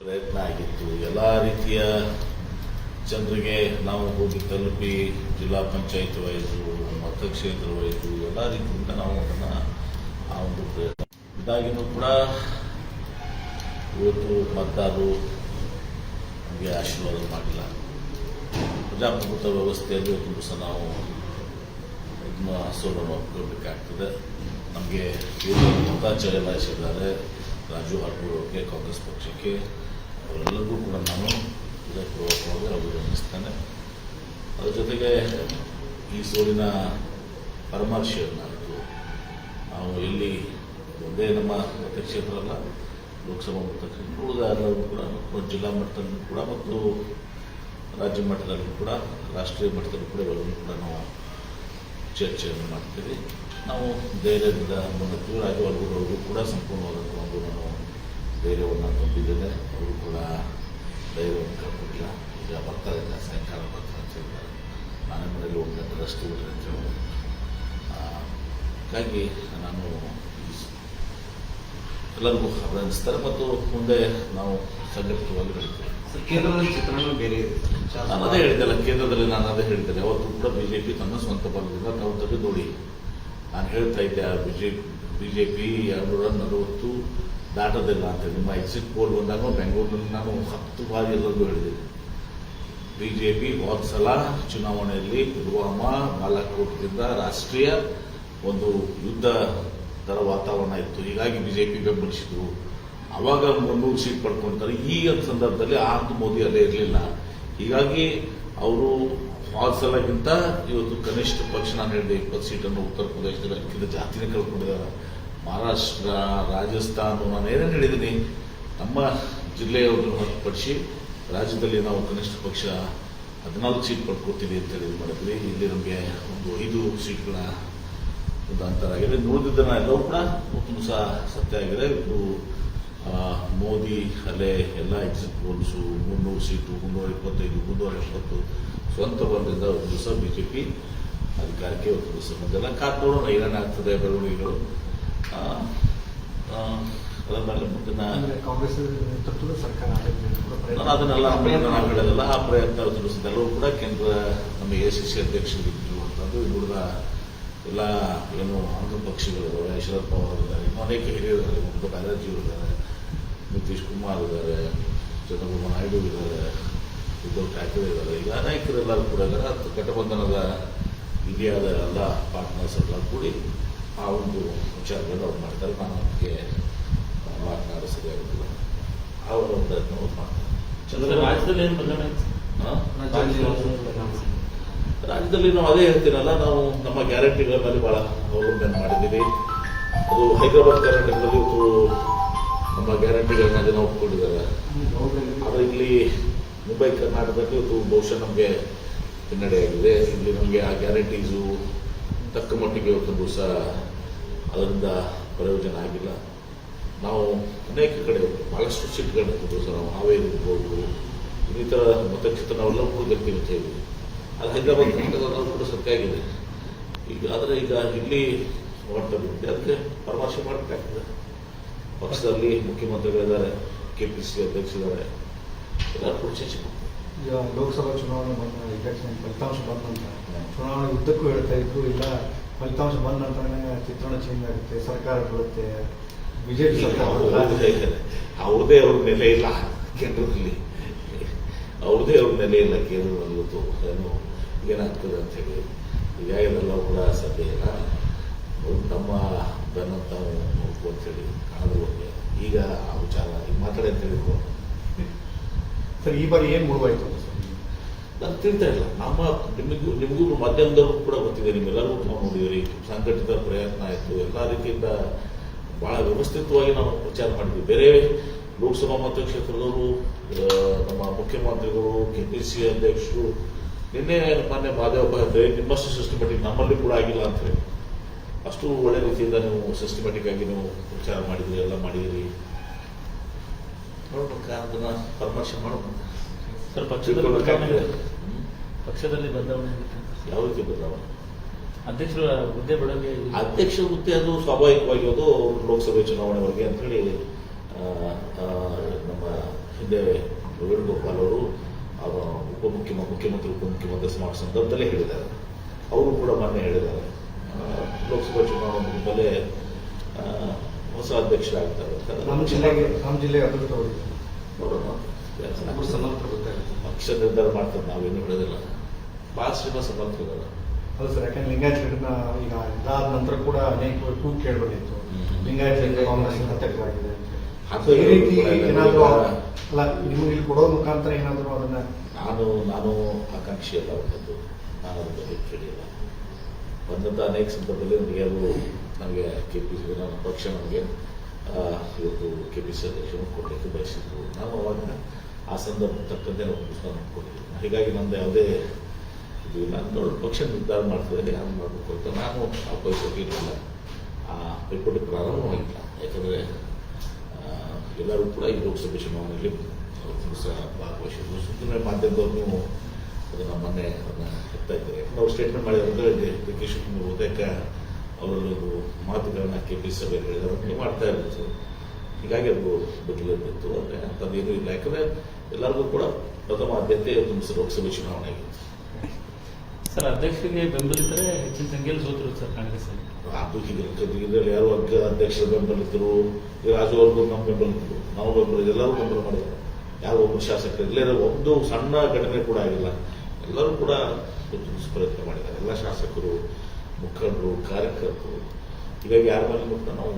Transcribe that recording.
ಪ್ರಯತ್ನ ಆಗಿತ್ತು. ಎಲ್ಲ ರೀತಿಯ ಜನರಿಗೆ ನಾವು ಹೋಗಿ ತಲುಪಿ ಜಿಲ್ಲಾ ಪಂಚಾಯತ್ ವೈಸು ಮತಕ್ಷೇತ್ರ ವೈದ್ಯರು ಎಲ್ಲ ರೀತಿಯಿಂದ ನಾವು ಅದನ್ನು ಆ ಒಂದು ಪ್ರಯತ್ನ. ಇದಾಗಿನೂ ಕೂಡ ಇವತ್ತು ಮತದಾರರು ನಮಗೆ ಆಶೀರ್ವಾದ ಮಾಡಿಲ್ಲ. ಪ್ರಜಾಪ್ರಭುತ್ವ ವ್ಯವಸ್ಥೆಯಲ್ಲಿ ಒಂದು ಸಹ ನಾವು ಇದನ್ನ ಸೋಲನ್ನು ಒಪ್ಕೊಳ್ಬೇಕಾಗ್ತದೆ ನಮಗೆ ಮತ ಚಲಾಯಿಸಿದ್ದಾರೆ ರಾಜು ಅವ್ರಿಗೆ ಕಾಂಗ್ರೆಸ್ ಪಕ್ಷಕ್ಕೆ ಅವರೆಲ್ಲರಿಗೂ ಕೂಡ ನಾನು ಹೃದಯಪೂರ್ವಕವಾಗಿ ಅಭಿನಂದಿಸ್ತೇನೆ ಅದರ ಜೊತೆಗೆ ಈ ಸೋಲಿನ ಪರಾಮರ್ಶೆಯನ್ನು ನಾವು ಇಲ್ಲಿ ಒಂದೇ ನಮ್ಮ ಮತಕ್ಷೇತ್ರ ಅಲ್ಲ, ಲೋಕಸಭಾ ಮತಕ್ಷೇತ್ರ ಉಳಿದ ಎಲ್ಲರೂ ಕೂಡ ಜಿಲ್ಲಾ ಮಟ್ಟದಲ್ಲೂ ಕೂಡ ಮತ್ತು ರಾಜ್ಯ ಮಟ್ಟದಲ್ಲೂ ಕೂಡ, ರಾಷ್ಟ್ರೀಯ ಮಟ್ಟದಲ್ಲೂ ಕೂಡ ಕೂಡ ನಾವು ಚರ್ಚೆಯನ್ನು ಮಾಡ್ತೀವಿ. ನಾವು ಧೈರ್ಯದಿಂದ ಮುನ್ನುಗ್ತೀವಿ ರಾಜು ಅವ್ರಿಗೂ ಕೂಡ ಸಂಪೂರ್ಣವಾದಂಥ ಒಂದು ನಾನು ಧೈರ್ಯವನ್ನು ತುಂಬಿದ್ದೇನೆ. ಅವರು ಕೂಡ ಧೈರ್ಯವನ್ನು ಕಳ್ಕೊಂಡಿಲ್ಲ ಈಗ ಬರ್ತಾ ಇಲ್ಲ ಸಾಯಂಕಾಲ ಬರ್ತಾರೆ ಅಂತ ಹೇಳಿದ್ದಾರೆ ನಾನು ಮನೆಯಲ್ಲಿ ಒಂದು ಗಂಟೆ ರಷ್ಟು ಬಿಟ್ಟರೆ ಅಂತ ಹಾಗಾಗಿ ನಾನು ಎಲ್ಲರಿಗೂ ಅಭಿನಂದಿಸ್ತಾರೆ ಮತ್ತು ಮುಂದೆ ನಾವು ಸಂಘಟಿತವಾಗಿ ಬೆಳಿತೇವೆ ಕೇಂದ್ರದಲ್ಲಿ ಚಿತ್ರಣ ಬೇರೆ. ನಾನು ಅದೇ ಹೇಳಿದ್ದೆಲ್ಲ ಕೇಂದ್ರದಲ್ಲಿ ನಾನು ಅದೇ ಹೇಳಿದ್ದೇನೆ. ಅವತ್ತು ಕೂಡ ಬಿ ಜೆ ಪಿ ತನ್ನ ಸ್ವಂತ ಬಲದಿಂದ ತಾವು ತೆಗೆದು ನೋಡಿ ನಾನು ಹೇಳ್ತಾ ಇದ್ದೆ ಬಿಜೆಪಿ ಬಿಜೆಪಿ ಎರಡುನೂರ ನಲವತ್ತು ದಾಟದಿಲ್ಲ ಅಂತ ನಿಮ್ಮ ಎಕ್ಸಿಟ್ ಪೋಲ್ ಬಂದಾಗ ಬೆಂಗಳೂರಿನಲ್ಲಿ ನಾನು ಹತ್ತು ಬಾರಿ ಎಲ್ಲರಿಗೂ ಹೇಳಿದ್ದೀನಿ ಪಿ ಹೋದ ಸಲ ಚುನಾವಣೆಯಲ್ಲಿ ಪುಲ್ವಾಮಾ ಬಾಲಾಕೋಟ್ದಿಂದ ರಾಷ್ಟ್ರೀಯ ಒಂದು ಯುದ್ಧ ಥರ ವಾತಾವರಣ ಇತ್ತು. ಹೀಗಾಗಿ ಬಿಜೆಪಿ ಬೆಂಬಲಿಸಿದ್ರು. ಅವಾಗ ಮುನ್ನೂರು ಸೀಟ್ ಪಡ್ಕೊಂತಾರೆ. ಈಗ ಸಂದರ್ಭದಲ್ಲಿ ಆರ್ ಮೋದಿ ಅಲ್ಲೇ ಇರಲಿಲ್ಲ. ಹೀಗಾಗಿ ಅವರು ಸಲಕ್ಕಿಂತ ಇವತ್ತು ಕನಿಷ್ಠ ಪಕ್ಷ ನಾನು ಹೇಳಿದೆ, ಇಪ್ಪತ್ತು ಸೀಟನ್ನು ಉತ್ತರ ಪ್ರದೇಶದಲ್ಲಿ ಅದಕ್ಕಿಂತ ಜಾಸ್ತಿನೇ ಕಳ್ಕೊಂಡಿದ್ದಾರೆ. ಮಹಾರಾಷ್ಟ್ರ, ರಾಜಸ್ಥಾನ ನಾನು ಏನೇನು ಹೇಳಿದ್ದೀನಿ, ನಮ್ಮ ಜಿಲ್ಲೆಯವರನ್ನು ಹೊರತುಪಡಿಸಿ ರಾಜ್ಯದಲ್ಲಿ ನಾವು ಕನಿಷ್ಠ ಪಕ್ಷ ಹದಿನಾಲ್ಕು ಸೀಟ್ ಪಡ್ಕೊಡ್ತೀವಿ ಅಂತ ಹೇಳಿ ಇದು ಮಾಡಿದ್ವಿ. ಇಲ್ಲಿ ನಮಗೆ ಒಂದು ಐದು ಸೀಟ್ಗಳ ಒಂದು ಅಂತರ ಆಗಿದೆ. ನೋಡಿದ್ದನ್ನ ಎಲ್ಲವೂ ಕೂಡ ತುಂಬ ಸಹ ಸತ್ಯ ಆಗಿದೆ. ಇದು ಮೋದಿ, ಅಲೆ, ಎಲ್ಲ ಎಕ್ಸಿಟ್ ಪೋಲ್ಸು, ಮುನ್ನೂರು ಸೀಟು, ಮುನ್ನೂರ ಇಪ್ಪತ್ತೈದು, ಮುನ್ನೂರ ಎಪ್ಪತ್ತು ಸ್ವಂತ ಬಂದಿದ್ದ ಒಂದು ದಿವಸ ಪಿ ಅಧಿಕಾರಕ್ಕೆ ಒಂದು ದಿವಸ ಬಂದೆಲ್ಲ. ಕಾದ್ ನೋಡೋಣ ಏನೇನಾಗ್ತದೆ ಬೆಳವಣಿಗೆಗಳು. ನಾನು ಅದನ್ನೆಲ್ಲ ನಾವು ಹೇಳೋದಲ್ಲ ಆ ಪ್ರಯತ್ನ ತಿಳಿಸಿದೆಲ್ಲವೂ ಕೂಡ ಕೇಂದ್ರ ನಮ್ಮ ಎ ಸಿ ಸಿ ಅಧ್ಯಕ್ಷರಿದ್ದು ಅಂತಂದು ಉಳಿದ ಎಲ್ಲ ಏನು ಆಂಧ್ರ ಪಕ್ಷಗಳಿದ್ದಾವೆ ಶರದ್ ಪವಾರ್ ಇದ್ದಾರೆ ಇನ್ನೂ ಅನೇಕ ಹಿರಿಯರಿದ್ದಾರೆ ಮಮತಾ ಬ್ಯಾನರ್ಜಿ ಇದ್ದಾರೆ ನಿತೀಶ್ ಕುಮಾರ್ ಇದ್ದಾರೆ ಚಂದ್ರಬಾಬು ನಾಯ್ಡು ಇದ್ದಾರೆ ಉದ್ಧವ್ ಠಾಕ್ರೆ ಇದ್ದಾರೆ. ಈಗ ಅನೇಕರೆಲ್ಲರೂ ಕೂಡ ಇದ್ದಾರೆ. ಅದು ಗಠಬಂಧನದ ಇಂಡಿಯಾದ ಎಲ್ಲ ಪಾರ್ಟ್ನರ್ಸ್ ಎಲ್ಲ ಕೂಡಿ ಆ ಒಂದು ವಿಚಾರಗಳನ್ನು ಅವ್ರು ಮಾಡ್ತಾರೆ. ನಾನು ಅದಕ್ಕೆ ಮಾತನಾಡ ಸರಿಯಾಗೋದಿಲ್ಲ. ಅವರ ಅವ್ರು ಮಾಡ್ತಾರೆ. ಚಂದ್ರ ರಾಜ್ಯದಲ್ಲಿ ಏನು ಬದಲಾವಣೆ? ರಾಜ್ಯದಲ್ಲಿ ನಾವು ಅದೇ ಹೇಳ್ತೀನಲ್ಲ ನಾವು ನಮ್ಮ ಗ್ಯಾರಂಟಿಗಳ ಮೇಲೆ ಬಹಳ ಅವಲಂಬನೆ ಮಾಡಿದ್ದೀವಿ. ಅದು ಹೈದರಾಬಾದ್ ಕರ್ನಾಟಕದಲ್ಲಿ ಇವತ್ತು ನಮ್ಮ ಗ್ಯಾರಂಟಿಗಳನ್ನ ಜನ ಒಪ್ಕೊಂಡಿದ್ದಾರೆ. ಆದರೆ ಇಲ್ಲಿ ಮುಂಬೈ ಕರ್ನಾಟಕದಲ್ಲಿ ಇವತ್ತು ಬಹುಶಃ ನಮಗೆ ಹಿನ್ನಡೆಯಾಗಿದೆ ಇಲ್ಲಿ ನಮಗೆ ಆ ಗ್ಯಾರಂಟೀಸು ತಕ್ಕ ಮಟ್ಟಿಗೆ ಇವತ್ತು ದಿವಸ ಅದರಿಂದ ಪ್ರಯೋಜನ ಆಗಿಲ್ಲ. ನಾವು ಅನೇಕ ಕಡೆ ಬಹಳಷ್ಟು ಸೀಟ್ಗಳನ್ನ ದಿವಸ ನಾವು ಹಾವೇರಿ ಇರ್ಬೋದು ಇನ್ನಿತರ ಮತಕ್ಷೇತ್ರ ನಾವೆಲ್ಲ ಕೂಡ ಗೆಲ್ತೀವಿ ಅಂತ ಹೇಳಿ. ಅದು ಹೈದರಾಬಾದ್ ಕರ್ನಾಟಕದಲ್ಲೂ ಕೂಡ ಸತ್ಯ ಆಗಿದೆ. ಈಗ ಆದರೆ ಈಗ ಇಲ್ಲಿ ಮಾಡ್ತಾ ಬಿಟ್ಟಿದೆ ಅದಕ್ಕೆ ಪರಾಮರ್ಶೆ ಮಾಡಬೇಕಾಗ್ತದೆ ಪಕ್ಷದಲ್ಲಿ ಮುಖ್ಯಮಂತ್ರಿಗಳಿದ್ದಾರೆ ಕೆ ಪಿ ಸಿ ಅಧ್ಯಕ್ಷರಿದ್ದಾರೆ. ಎಲ್ಲರೂ ಕೂಡ ಚರ್ಚೆ ಮಾಡ್ತಾರೆ. ಈಗ ಲೋಕಸಭಾ ಚುನಾವಣೆ ಬಂದ ಎಲೆಕ್ಷನ್ ಫಲಿತಾಂಶ ಬಂದ ನಂತರ ಚುನಾವಣೆ ಉದ್ದಕ್ಕೂ ಹೇಳ್ತಾ ಇದ್ರು ಇಲ್ಲ ಫಲಿತಾಂಶ ಬಂದ ನಂತರ ಚಿತ್ರಣ ಚೇಂಜ್ ಆಗುತ್ತೆ ಸರ್ಕಾರ ಬರುತ್ತೆ ಬಿಜೆಪಿ ಸರ್ಕಾರ ಅವ್ರದೇ ಅವ್ರ ನೆಲೆ ಇಲ್ಲ ಕೇಂದ್ರದಲ್ಲಿ. ಅವ್ರದೇ ಅವ್ರ ನೆಲೆ ಇಲ್ಲ ಕೇಂದ್ರದಲ್ಲಿ ಇವತ್ತು ಏನು ಏನಾಗ್ತದೆ ಅಂತ ಹೇಳಿ. ಈಗ ಇದೆಲ್ಲ ಕೂಡ ಸಭೆ ಇಲ್ಲ. ನಮ್ಮ ಬೆನ್ನಂತ ನೋಡ್ಕೊ ಅಂತೇಳಿ ಕಾಣದವ್ರಿಗೆ ಈಗ ಆ ವಿಚಾರ ಈಗ ಮಾತಾಡಿ ಅಂತ ಹೇಳಿದ್ರು. ಸರ್, ಈ ಬಾರಿ ಏನು ಮುಳುವಾಯ್ತು? ನಾನು ತಿಳ್ತಾ ಇಲ್ಲ. ನಮ್ಮ ನಿಮಗೂ ನಿಮಗೂ ಮಾಧ್ಯಮದವರು ಕೂಡ ಗೊತ್ತಿದೆ ನಿಮ್ಮೆಲ್ಲರೂ ನಾವು ನೋಡಿದಿರಿ. ಸಂಘಟಿತ ಪ್ರಯತ್ನ ಆಯಿತು. ಎಲ್ಲ ರೀತಿಯಿಂದ ಭಾಳ ವ್ಯವಸ್ಥಿತವಾಗಿ ನಾವು ಪ್ರಚಾರ ಮಾಡಿದ್ವಿ. ಬೇರೆ ಲೋಕಸಭಾ ಮತಕ್ಷೇತ್ರದವರು ಕ್ಷೇತ್ರದವರು ನಮ್ಮ ಮುಖ್ಯಮಂತ್ರಿಗಳು ಕೆ ಪಿ ಸಿ ಅಧ್ಯಕ್ಷರು, ನಿನ್ನೆ ಮೊನ್ನೆ ಮಾದೇವಪ್ಪ ಹೇಳಿದ್ರೆ ನಿಮ್ಮಷ್ಟು ಸಿಸ್ಟಮೆಟಿಕ್ ನಮ್ಮಲ್ಲಿ ಕೂಡ ಆಗಿಲ್ಲ ಅಂತ ಹೇಳಿ. ಅಷ್ಟು ಒಳ್ಳೆ ರೀತಿಯಿಂದ ನೀವು ಸಿಸ್ಟಮೆಟಿಕ್ ಆಗಿ ನೀವು ಪ್ರಚಾರ ಮಾಡಿದ್ರಿ, ಎಲ್ಲ ಮಾಡಿದಿರಿ. ನೋಡ್ಬೇಕಾ ಅದನ್ನ ಪರಾಮರ್ಶೆ ಮಾಡ್ಬೇಕು. ಸರ್ ಪಕ್ಷದಲ್ಲಿ ಬದಲಾವಣೆ ಪಕ್ಷದಲ್ಲಿ ಬದಲಾವಣೆ. ಯಾವ ರೀತಿ ಬದಲಾವಣೆ. ಅಧ್ಯಕ್ಷರ ಹುದ್ದೆ ಬೆಳಗ್ಗೆ ಅಧ್ಯಕ್ಷ ಹುದ್ದೆ ಅದು ಸ್ವಾಭಾವಿಕವಾಗಿ ಅದು ಲೋಕಸಭೆ ಚುನಾವಣೆವರೆಗೆ ಅಂತ ಹೇಳಿ ನಮ್ಮ ಹಿಂದೆ ವೇಣುಗೋಪಾಲ್ ಅವರು ಅವರ ಉಪಮುಖ್ಯಮಂತ್ರಿ ಮುಖ್ಯಮಂತ್ರಿ ಉಪಮುಖ್ಯಮಂತ್ರಿ ಸ್ಮಾರ್ಟ್ ಸಂದರ್ಭದಲ್ಲೇ ಹೇಳಿದ್ದಾರೆ. ಅವರು ಕೂಡ ಮೊನ್ನೆ ಹೇಳಿದ್ದಾರೆ. ಲೋಕಸಭಾ ಚುನಾವಣೆ ಮುಗಿದಲ್ಲೇ ಆ, ಹೊಸ ಅಧ್ಯಕ್ಷರಾಗ್ತಾರೆ. ನಮ್ಮ ಜಿಲ್ಲೆಗೆ ನಮ್ಮ ಜಿಲ್ಲೆ ಅದೃಷ್ಟ ನೋಡೋಣ ಒಬ್ರು ಸಮರ್ಥರು ಗೊತ್ತಾಗುತ್ತೆ ಪಕ್ಷ ನಿರ್ಧಾರ ಮಾಡ್ತಾರೆ ನಾವೇನು ಹೇಳೋದಿಲ್ಲ. ಭಾಳ ಶ್ರೀಮ ಸಮರ್ಥರಿದ್ದಾರೆ. ಹೌದು ಸರ್ ಯಾಕಂದ್ರೆ ಲಿಂಗಾಯತರನ್ನ ಈಗ ಇದಾದ ನಂತರ ಕೂಡ ಅನೇಕ ಟೂ ಕೇಳಬೇಕಿತ್ತು ಹ್ಮ್. ಲಿಂಗಾಯತರಿಗೆ ಕಾಂಗ್ರೆಸ್ ಅದು ಈ ರೀತಿ ಏನಾದರೂ ಅಲ್ಲ ನಿಮಗೆ ಇಲ್ಲಿ ಕೊಡೋ ಮುಖಾಂತರ ಏನಾದರೂ ಅದನ್ನ ನಾನು ನಾನು ಆಕಾಂಕ್ಷಿ ಅಲ್ಲ ಬಂದದ್ದು ನಾನು ಅದನ್ನು ಕೇಳಿಲ್ಲ ಬಂದಂಥ ಅನೇಕ ಸಂದರ್ಭದಲ್ಲಿ ನನಗೆ ಅದು ನನಗೆ ಕೆ ಪಿ ಸಿ ನನ್ನ ಪಕ್ಷ ನನಗೆ ಆ, ಇವತ್ತು ಕೆ ಪಿ ಸಿ ಅಧ್ಯಕ್ಷರು ಕೊಡಲಿಕ್ಕೆ ಬಯಸಿದ್ರು. ನಾವು ಅವಾಗ ಆ ಸಂದರ್ಭ ತಕ್ಕಂತೆ ನಾವು ಪುಸ್ತಕ ಕೊಟ್ಟಿದ್ದೀನಿ ಹೀಗಾಗಿ ನಂದು ಯಾವುದೇ ಇದು ಇಲ್ಲ. ನೋಡಿ ಪಕ್ಷ ನಿರ್ಧಾರ ಮಾಡ್ತದೆ ಯಾರು ಮಾಡಬೇಕು ಅಂತ ನಾನು ಆ ಪೈಪೋಟಿ ಇರಲಿಲ್ಲ. ಆ ಪೈಪೋಟಿ ಪ್ರಾರಂಭವಾಗಿಲ್ಲ. ಯಾಕಂದರೆ ಎಲ್ಲರೂ ಕೂಡ ಈ ಲೋಕಸಭೆ ಚುನಾವಣೆಯಲ್ಲಿ ಅವರು ಸಹ ಭಾಗವಹಿಸಿದ್ರು. ಸುಮ್ಮನೆ ಮಾಧ್ಯಮದವ್ರು ಅದನ್ನು ಮೊನ್ನೆ ಹೇಳ್ತಾ ಇದ್ದಾರೆ ಅವ್ರು ಸ್ಟೇಟ್ಮೆಂಟ್ ಮಾಡಿದ್ರೆ ಡಿ ಕೆ ಶಿವಕುಮಾರ್ ಅವರಲ್ಲೊಂದು ಮಾತುಗಳನ್ನ ಕೆ ಪಿ ಸಭೆಯಲ್ಲಿ ಹೇಳಿದ್ರು ಮಾಡ್ತಾ ಇರ್ಬೋದು ಹೀಗಾಗಿ ಅದು ಬಿಟ್ಟು ಅಂದರೆ ಅಂಥದ್ದೇನೂ ಇಲ್ಲ. ಯಾಕಂದ್ರೆ ಎಲ್ಲರಿಗೂ ಕೂಡ ಪ್ರಥಮ ಆದ್ಯತೆ ಒಂದು ಲೋಕಸಭೆ ಚುನಾವಣೆಗೆ ಸರ್ ಅಧ್ಯಕ್ಷರಿಗೆ ಬೆಂಬಲಿತರೆ ಹೆಚ್ಚಿನ ಸಂಖ್ಯೆಯಲ್ಲಿ ಸೋತರು ಸರ್ ಕಾಂಗ್ರೆಸ್ ಅದು ಇದರಲ್ಲಿ ಯಾರು ಅಗ್ಗ ಅಧ್ಯಕ್ಷರು ಬೆಂಬಲಿತರು ರಾಜವರ್ಗು ನಮ್ಮ ಬೆಂಬಲಿತರು ನಾವು ಬೆಂಬಲ ಎಲ್ಲರೂ ಬೆಂಬಲ ಮಾಡಿದ್ರು ಯಾರು ಒಬ್ಬರು ಶಾಸಕರು ಇಲ್ಲ ಒಂದು ಸಣ್ಣ ಘಟನೆ ಕೂಡ ಆಗಿಲ್ಲ. ಎಲ್ಲರೂ ಕೂಡ ಪ್ರಯತ್ನ ಮಾಡಿದ್ದಾರೆ. ಎಲ್ಲ ಶಾಸಕರು ಮುಖಂಡರು ಕಾರ್ಯಕರ್ತರು. ಹೀಗಾಗಿ ಯಾರ ಮೇಲೆ ನಾವು